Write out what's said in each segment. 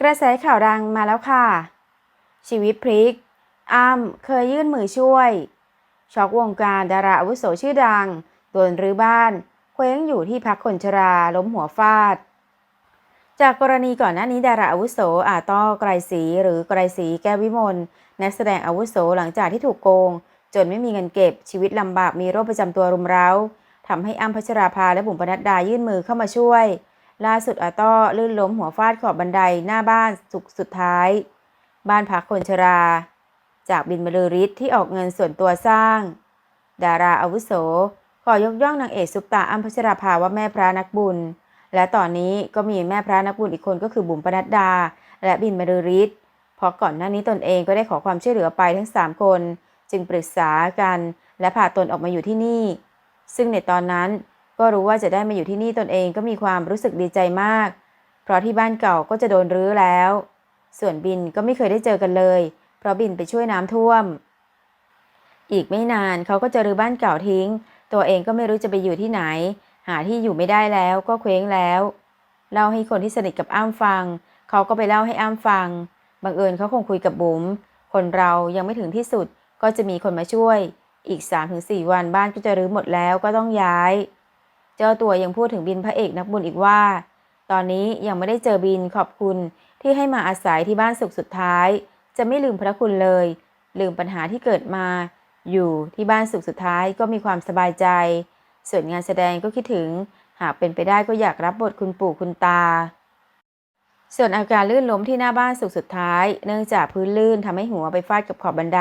กระแสข่าวดังมาแล้วค่ะ ชีวิตพลิก อ้ำเคยยื่นมือช่วย ช็อกวงการดาราอาวุโสชื่อดังโดนรื้อบ้าน เคว้งอยู่ที่พักคนชราล้มหัวฟาด จากกรณีก่อนหน้านี้ดาราอาวุโสอาต้อไกรศรีหรือไกรศรีแก้ววิมลนักแสดงอาวุโสหลังจากที่ถูกโกง จนไม่มีเงินเก็บชีวิตลำบากมีโรคประจำตัวรุมเร้าทำให้อ้ำพัชราภาและบุ๋มปนัดดายื่นมือเข้ามาช่วย ล่าสุดอาต้อลื่นล้มหัวฟาดขอบบันไดหน้าบ้านสุดสุดท้าย บ้านพักคนชรา จากบินบรือฤทธิ์ที่ออกเงินส่วนตัวสร้าง ดาราอาวุโส ขอยกย่องนางเอกซุปตาอ้ำพัชราภาว่าแม่พระนักบุญ และตอนนี้ก็มีแม่พระนักบุญอีกคนก็คือบุ๋มปนัดดา และบินบรือฤทธิ์เพราะก่อนหน้านี้ตนเองก็ได้ขอความช่วยเหลือไปทั้ง 3 คน จึงปรึกษากัน และพาตนออกมาอยู่ที่นี่ ซึ่งในตอนนั้น ก็รู้ว่าจะได้มาอยู่ที่นี่ตนเองก็มีความรู้สึกดีใจมาก เพราะที่บ้านเก่าก็จะโดนรื้อแล้ว ส่วนบินก็ไม่เคยได้เจอกันเลย เพราะบินไปช่วยน้ำท่วม อีกไม่นานเขาก็จะรื้อบ้านเก่าทิ้ง ตัวเองก็ไม่รู้จะไปอยู่ที่ไหน หาที่อยู่ไม่ได้แล้วก็เคว้งแล้ว เล่าให้คนที่สนิทกับอ้ำฟัง เขาก็ไปเล่าให้อ้ำฟัง บังเอิญเขาคงคุยกับบุ๋ม คนเรายังไม่ถึงที่สุดก็จะมีคนมาช่วย อีก 3-4 วันบ้านก็จะรื้อหมดแล้วก็ต้องย้าย เจ้าตัวยังพูดถึงบินพระเอกนักบุญอีกว่า ตอนนี้ยังไม่ได้เจอบินขอบคุณที่ให้มาอาศัยที่บ้านสุขสุดท้าย จะไม่ลืมพระคุณเลย ลืมปัญหาที่เกิดมา อยู่ที่บ้านสุขสุดท้ายก็มีความสบายใจ ส่วนงานแสดงก็คิดถึง หากเป็นไปได้ก็อยากรับบทคุณปู่คุณตา ส่วนอาการลื่นล้มที่หน้าบ้านสุขสุดท้าย เนื่องจากพื้นลื่นทำให้หัวไปฟาดกับขอบบันได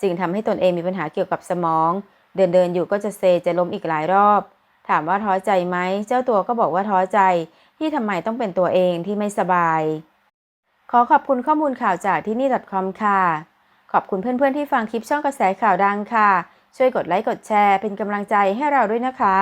จึงทำให้ตนเองมีปัญหาเกี่ยวกับสมอง เดินเดินอยู่ก็จะเซจะล้มอีกหลายรอบ ถามว่าท้อใจไหม เจ้าตัวก็บอกว่าท้อใจที่ทำไมต้องเป็นตัวเองที่ไม่สบาย ขอขอบคุณข้อมูลข่าวจากที่นี่ .com ค่ะ ขอบคุณเพื่อนๆที่ฟังคลิปช่องกระแสข่าวดังค่ะ ช่วยกดไลค์กดแชร์เป็นกำลังใจให้เราด้วยนะคะ